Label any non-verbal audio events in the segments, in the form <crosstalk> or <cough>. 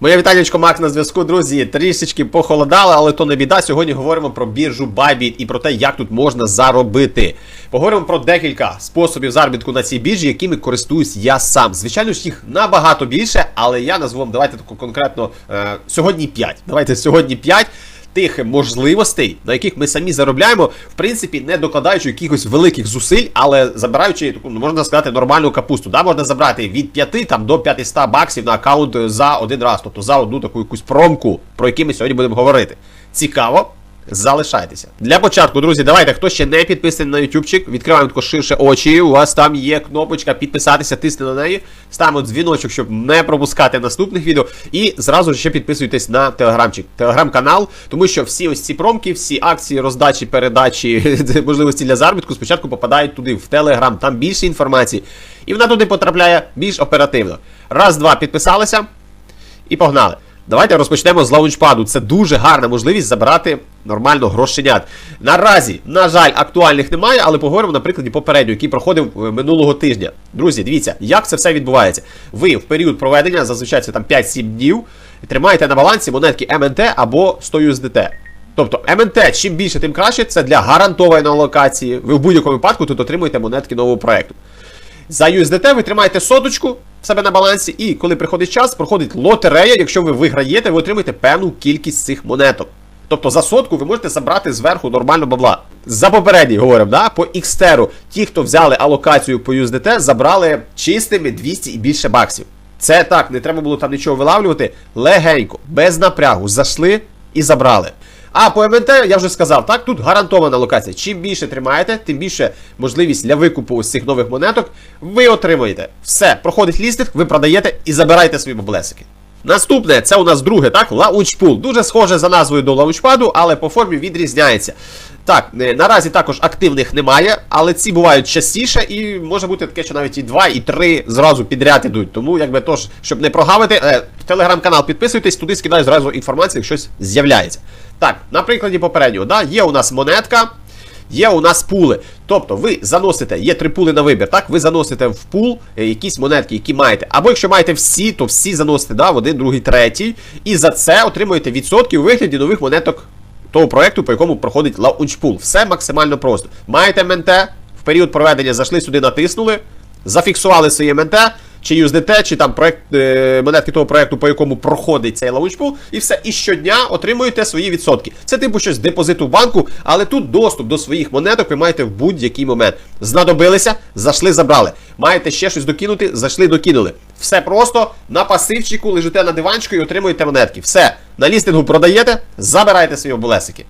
Моє вітанечко Мак на зв'язку, друзі. Трішечки похолодало, але то не біда. Сьогодні говоримо про біржу Bybit і про те, як тут можна заробити. Поговоримо про декілька способів заробітку на цій біржі, якими користуюсь я сам. Звичайно ж, їх набагато більше, але я назву вам, давайте таку конкретно е, сьогодні 5. Давайте сьогодні 5 тих можливостей, на яких ми самі заробляємо, в принципі, не докладаючи якихось великих зусиль, але забираючи таку, ну, можна сказати, нормальну капусту. Да? Можна забрати від 5 там, до 500 баксів на аккаунт за один раз, тобто за одну таку якусь промку, про яку ми сьогодні будемо говорити. Цікаво. Залишайтеся. Для початку, друзі, давайте, хто ще не підписаний на ютубчик, відкриваємо тако ширше очі. У вас там є кнопочка підписатися, тисни на неї. Ставимо дзвіночок, щоб не пропускати наступних відео. І зразу ж ще підписуйтесь на телеграмчик, телеграм-канал, тому що всі ось ці промки, всі акції, роздачі, передачі, <laughs> можливості для заробітку спочатку попадають туди, в телеграм. Там більше інформації. І вона туди потрапляє більш оперативно. Раз, два, підписалися і погнали. Давайте розпочнемо з лаунчпаду. Це дуже гарна можливість забрати нормально грошенят. Наразі, на жаль, актуальних немає, але поговоримо на прикладі попереднього, який проходив е, минулого тижня. Друзі, дивіться, як це все відбувається. Ви в період проведення, зазвичай це там 5-7 днів, тримаєте на балансі монетки МНТ або 100 USDT. Тобто МНТ, чим більше, тим краще, це для гарантованої алокації. Ви в будь-якому випадку тут отримуєте монетки нового проекту. За USDT ви тримаєте соточку себе на балансі, і коли приходить час, проходить лотерея. Якщо ви виграєте, ви отримаєте певну кількість цих монеток. Тобто за сотку ви можете забрати зверху нормально бабла. За попередній говоримо, да? по Xterу, ті, хто взяли алокацію по USDT, забрали чистими 200 і більше баксів. Це так, не треба було там нічого вилавлювати. Легенько, без напрягу, зайшли і забрали. А по МНТ я вже сказав, так, тут гарантована локація. Чим більше тримаєте, тим більше можливість для викупу ось цих нових монеток ви отримуєте. Все, проходить лістинг, ви продаєте і забираєте свої баблесики. Наступне, це у нас друге, так, лаунчпул. Дуже схоже за назвою до лаунчпаду, але по формі відрізняється. Так, е, наразі також активних немає, але ці бувають частіше, і може бути таке, що навіть і 2, і 3 зразу підряд ідуть. Тому, якби тож, щоб не прогавити, е, телеграм-канал підписуйтесь, туди скидаю зразу інформацію, як щось з'являється. Так, на прикладі попереднього, да, є у нас монетка. Є у нас пули. Тобто ви заносите, є три пули на вибір, так? Ви заносите в пул е, якісь монетки, які маєте. Або якщо маєте всі, то всі заносите да, в один, другий, третій. І за це отримуєте відсотки у вигляді нових монеток того проекту, по якому проходить лаунчпул. Все максимально просто. Маєте МНТ, в період проведення зайшли сюди, натиснули, зафіксували своє МНТ, чи USDT, чи там проект, монетки того проекту, по якому проходить цей лаунчпул, і все. І щодня отримуєте свої відсотки. Це типу щось депозиту в банку, але тут доступ до своїх монеток ви маєте в будь-який момент. Знадобилися, зайшли, забрали. Маєте ще щось докинути, зайшли, докинули. Все просто на пасивчику лежите на диванчику і отримуєте монетки. Все, на лістингу продаєте, забираєте свої оболесики.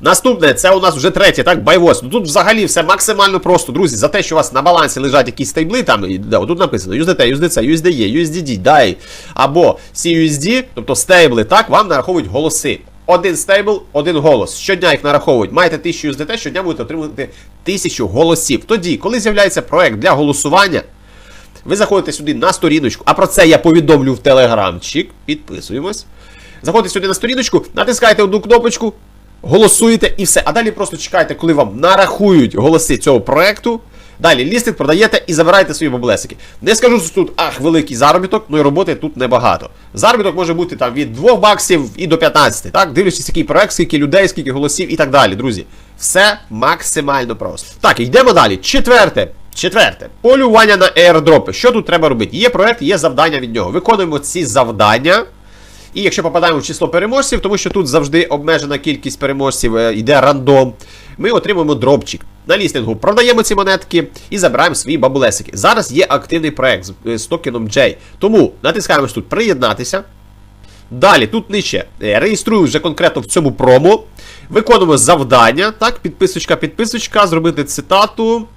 Наступне, це у нас вже третє, так, байвос. Ну тут взагалі все максимально просто, друзі. За те, що у вас на балансі лежать якісь стейбли, там, і, да, тут написано USDT, USDC, USDE, USDD, DAI, або CUSD, тобто стейбли, так, вам нараховують голоси. Один стейбл, один голос. Щодня їх нараховують. Маєте 1000 USDT, щодня будете отримувати 1000 голосів. Тоді, коли з'являється проект для голосування, ви заходите сюди на сторіночку, а про це я повідомлю в телеграмчик. Підписуємось. Заходите сюди на сторіночку, натискаєте одну кнопочку, голосуєте і все. А далі просто чекайте, коли вам нарахують голоси цього проекту. Далі лістинг продаєте і забираєте свої баблесики. Не скажу, що тут ах, великий заробіток, ну і роботи тут небагато. Заробіток може бути там від 2 баксів і до 15, так? Дивлячись, який проект, скільки людей, скільки голосів і так далі, друзі. Все максимально просто. Так, йдемо далі. Четверте. Четверте, полювання на airdropи. Що тут треба робити? Є проект, є завдання від нього. Виконуємо ці завдання. І якщо попадаємо в число переможців, тому що тут завжди обмежена кількість переможців, е, йде рандом, ми отримуємо дропчик. На лістингу продаємо ці монетки і забираємо свої бабулесики. Зараз є активний проект з, е, токеном J. Тому натискаємо тут приєднатися. Далі, тут нижче. е, Реєструю вже конкретно в цьому промо. Виконуємо завдання. Так, підписочка, підписочка, зробити цитату.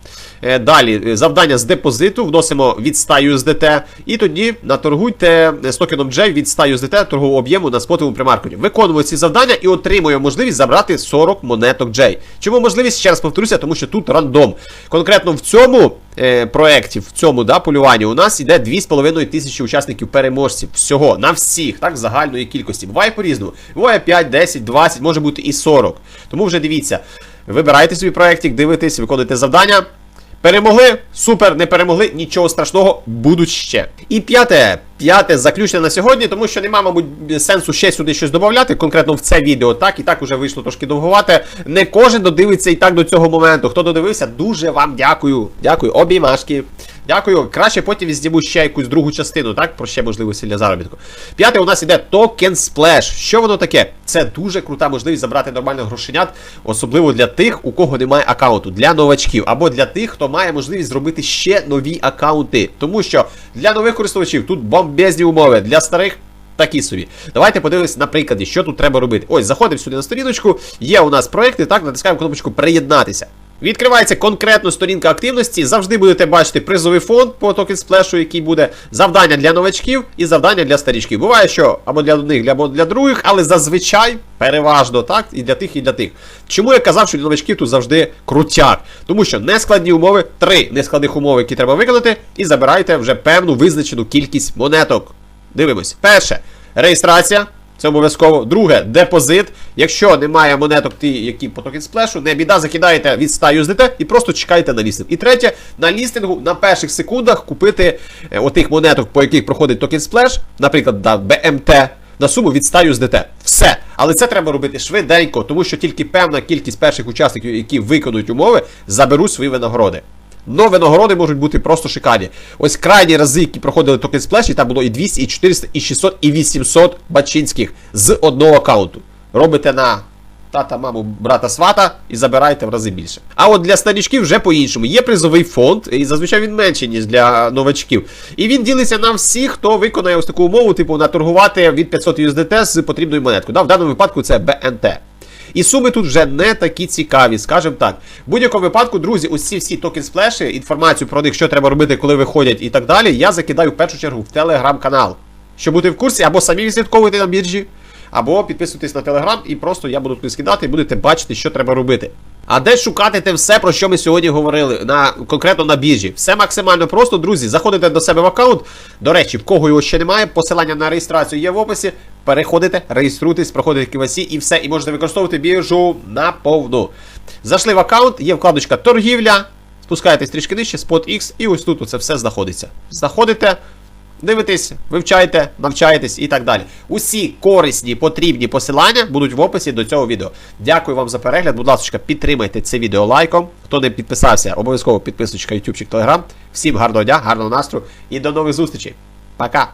Е, Далі е, завдання з депозиту, вносимо від 100 USDT. І тоді наторгуйте е, з токеном J від 100 USDT торгового об'єму на спотовому примаркеті. Виконуємо ці завдання і отримуємо можливість забрати 40 монеток J. Чому можливість? Ще раз повторюся, тому що тут рандом. Конкретно в цьому е, проєкті, в цьому да, полюванні у нас йде 2,5 тисячі учасників переможців. Всього на всіх, так, загальної кількості. Буває по-різному. Буває 5, 10, 20, може бути і 40. Тому вже дивіться. Вибирайте свій проєктик, дивитесь, виконуйте завдання. Перемогли, супер, не перемогли, нічого страшного, будуть ще. І п'яте, п'яте заключне на сьогодні, тому що нема, мабуть, сенсу ще сюди щось додати, конкретно в це відео. Так і так уже вийшло трошки довгувати. Не кожен додивиться і так до цього моменту. Хто додивився, дуже вам дякую. Дякую, обіймашки. Дякую. Краще потім зніму ще якусь другу частину, так? Про ще можливості для заробітку. П'яте у нас іде Token Splash. Що воно таке? Це дуже крута можливість забрати нормальних грошенят, особливо для тих, у кого немає аккаунту, для новачків, або для тих, хто має можливість зробити ще нові аккаунти. Тому що для нових користувачів тут бомбезні умови, для старих. Такі собі. Давайте подивимось на прикладі, що тут треба робити. Ось, заходимо сюди на сторіночку. Є у нас проекти, так, натискаємо кнопочку приєднатися. Відкривається конкретно сторінка активності. Завжди будете бачити призовий фонд по токен сплешу, який буде завдання для новачків і завдання для старічків. Буває, що або для одних, або для других, але зазвичай переважно так, і для тих, і для тих. Чому я казав, що для новачків тут завжди крутяк? Тому що нескладні умови, три нескладних умови, які треба виконати, і забираєте вже певну визначену кількість монеток. Дивимось. Перше реєстрація. Це обов'язково. Друге, депозит. Якщо немає монеток, ті, які по токен сплешу, не біда, закидаєте від 100 USDT і просто чекаєте на лістинг. І третє, на лістингу на перших секундах купити е, отих монеток, по яких проходить токен сплеш, наприклад, да, BMT, на суму від 100 USDT. Все. Але це треба робити швиденько, тому що тільки певна кількість перших учасників, які виконують умови, заберуть свої винагороди. Но винагороди можуть бути просто шикарні. Ось крайні рази, які проходили токен сплеш, там було і 200, і 400, і 600, і 800 бачинських з одного аккаунту. Робите на тата, маму, брата, свата і забирайте в рази більше. А от для старічків вже по-іншому. Є призовий фонд, і зазвичай він менший, ніж для новачків. І він ділиться на всіх, хто виконає ось таку умову, типу, наторгувати від 500 USDT з потрібною монеткою. Да, в даному випадку це BNT. І суми тут вже не такі цікаві, скажімо так. В будь-якому випадку, друзі, усі всі токен сплеші, інформацію про них, що треба робити, коли виходять і так далі, я закидаю в першу чергу в телеграм-канал. Щоб бути в курсі, або самі відслідковуйте на біржі, або підписуйтесь на телеграм, і просто я буду туди скидати і будете бачити, що треба робити. А де шукати те все, про що ми сьогодні говорили, на, конкретно на біржі? Все максимально просто, друзі. Заходите до себе в аккаунт. До речі, в кого його ще немає, посилання на реєстрацію є в описі. Переходите, реєструйтесь, проходите KYC і все, і можете використовувати біржу наповну. Зайшли в аккаунт, є вкладочка торгівля. Спускаєтесь трішки нижче, SpotX, і ось тут це все знаходиться. Заходите. Дивитесь, вивчайте, навчаєтесь і так далі. Усі корисні потрібні посилання будуть в описі до цього відео. Дякую вам за перегляд. Будь ласка, підтримайте це відео лайком. Хто не підписався, обов'язково підписочка, ютубчик, телеграм. Всім гарного дня, гарного настрою і до нових зустрічей. Пока!